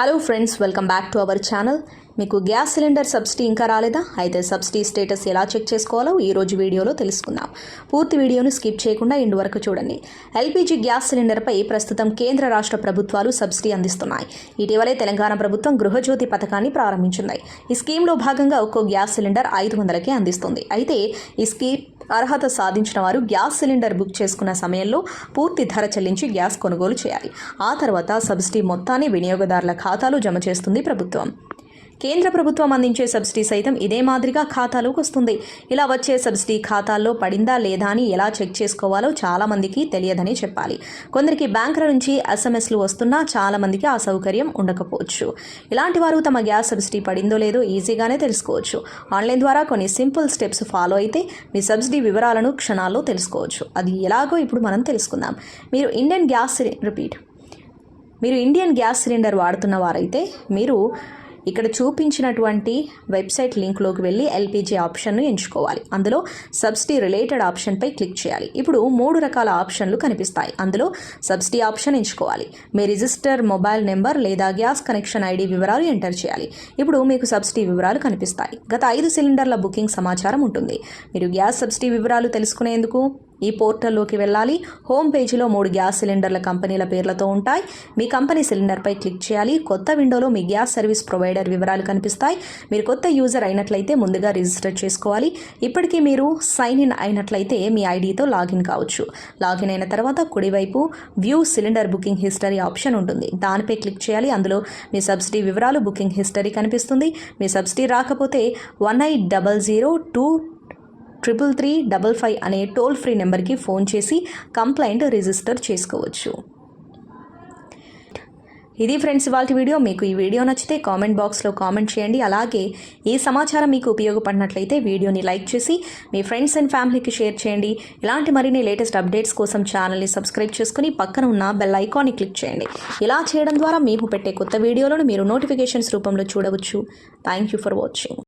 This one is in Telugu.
Hello friends welcome back to our channel మీకు గ్యాస్ సిలిండర్ సబ్సిడీ ఇంకా రాలేదా? అయితే సబ్సిడీ స్టేటస్ ఎలా చెక్ చేసుకోవాలో ఈరోజు వీడియోలో తెలుసుకుందాం. పూర్తి వీడియోను స్కిప్ చేయకుండా ఇండు వరకు చూడండి. ఎల్పీజీ గ్యాస్ సిలిండర్పై ప్రస్తుతం కేంద్ర రాష్ట్ర ప్రభుత్వాలు సబ్సిడీ అందిస్తున్నాయి. ఇటీవలే తెలంగాణ ప్రభుత్వం గృహజ్యోతి పథకాన్ని ప్రారంభించింది. ఈ స్కీమ్లో భాగంగా ఒక్కో గ్యాస్ సిలిండర్ ఐదు వందలకే అందిస్తుంది. అయితే ఈ స్కీమ్ అర్హత సాధించిన వారు గ్యాస్ సిలిండర్ బుక్ చేసుకున్న సమయంలో పూర్తి ధర చెల్లించి గ్యాస్ కొనుగోలు చేయాలి. ఆ తర్వాత సబ్సిడీ మొత్తాన్ని వినియోగదారుల ఖాతాలో జమ చేస్తుంది ప్రభుత్వం. కేంద్ర ప్రభుత్వం అందించే సబ్సిడీ సైతం ఇదే మాదిరిగా ఖాతాలోకి వస్తుంది. ఇలా వచ్చే సబ్సిడీ ఖాతాల్లో పడిందా లేదా అని ఎలా చెక్ చేసుకోవాలో చాలామందికి తెలియదని చెప్పాలి. కొందరికి బ్యాంకుల నుంచి ఎస్ఎంఎస్లు వస్తున్నా చాలామందికి ఆ సౌకర్యం ఉండకపోవచ్చు. ఇలాంటి వారు తమ గ్యాస్ సబ్సిడీ పడిందో లేదో ఈజీగానే తెలుసుకోవచ్చు. ఆన్లైన్ ద్వారా కొన్ని సింపుల్ స్టెప్స్ ఫాలో అయితే మీ సబ్సిడీ వివరాలను క్షణాల్లో తెలుసుకోవచ్చు. అది ఎలాగో ఇప్పుడు మనం తెలుసుకుందాం. మీరు ఇండియన్ గ్యాస్ రిపీట్. మీరు ఇండియన్ గ్యాస్ సిలిండర్ వాడుతున్న వారైతే మీరు ఇక్కడ చూపించినటువంటి వెబ్సైట్ లింక్లోకి వెళ్ళి ఎల్పిజి ఆప్షన్ను ఎంచుకోవాలి. అందులో సబ్సిడీ రిలేటెడ్ ఆప్షన్పై క్లిక్ చేయాలి. ఇప్పుడు మూడు రకాల ఆప్షన్లు కనిపిస్తాయి. అందులో సబ్సిడీ ఆప్షన్ ఎంచుకోవాలి. మీ రిజిస్టర్ మొబైల్ నెంబర్ లేదా గ్యాస్ కనెక్షన్ ఐడి వివరాలు ఎంటర్ చేయాలి. ఇప్పుడు మీకు సబ్సిడీ వివరాలు కనిపిస్తాయి. గత ఐదు సిలిండర్ల బుకింగ్ సమాచారం ఉంటుంది. మీరు గ్యాస్ సబ్సిడీ వివరాలు తెలుసుకునేందుకు ఈ పోర్టల్లోకి వెళ్ళాలి. హోమ్ పేజీలో మూడు గ్యాస్ సిలిండర్ల కంపెనీల పేర్లతో ఉంటాయి. మీ కంపెనీ సిలిండర్పై క్లిక్ చేయాలి. కొత్త విండోలో మీ గ్యాస్ సర్వీస్ ప్రొవైడర్ వివరాలు కనిపిస్తాయి. మీరు కొత్త యూజర్ అయినట్లయితే ముందుగా రిజిస్టర్ చేసుకోవాలి. ఇప్పటికీ మీరు సైన్ ఇన్ అయినట్లయితే మీ ఐడితో లాగిన్ కావచ్చు. లాగిన్ అయిన తర్వాత కుడివైపు view cylinder booking history option ఉంటుంది. దానిపై క్లిక్ చేయాలి. అందులో మీ సబ్సిడీ వివరాలు బుకింగ్ హిస్టరీ కనిపిస్తుంది. మీ సబ్సిడీ రాకపోతే one eight double zero two triple three double five అనే టోల్ ఫ్రీ నెంబర్కి ఫోన్ చేసి కంప్లైంట్ రిజిస్టర్ చేసుకోవచ్చు. ఇది ఫ్రెండ్స్ ఇవాళ వీడియో. మీకు ఈ వీడియో నచ్చితే కామెంట్ బాక్స్లో కామెంట్ చేయండి. అలాగే ఈ సమాచారం మీకు ఉపయోగపడినట్లయితే వీడియోని లైక్ చేసి మీ ఫ్రెండ్స్ అండ్ ఫ్యామిలీకి షేర్ చేయండి. ఇలాంటి మరిన్ని లేటెస్ట్ అప్డేట్స్ కోసం ఛానల్ని సబ్స్క్రైబ్ చేసుకుని పక్కన ఉన్న బెల్ ఐకాన్ని క్లిక్ చేయండి. ఇలా చేయడం ద్వారా మేము పెట్టే కొత్త వీడియోలను మీరు నోటిఫికేషన్స్ రూపంలో చూడవచ్చు. Thank you for watching.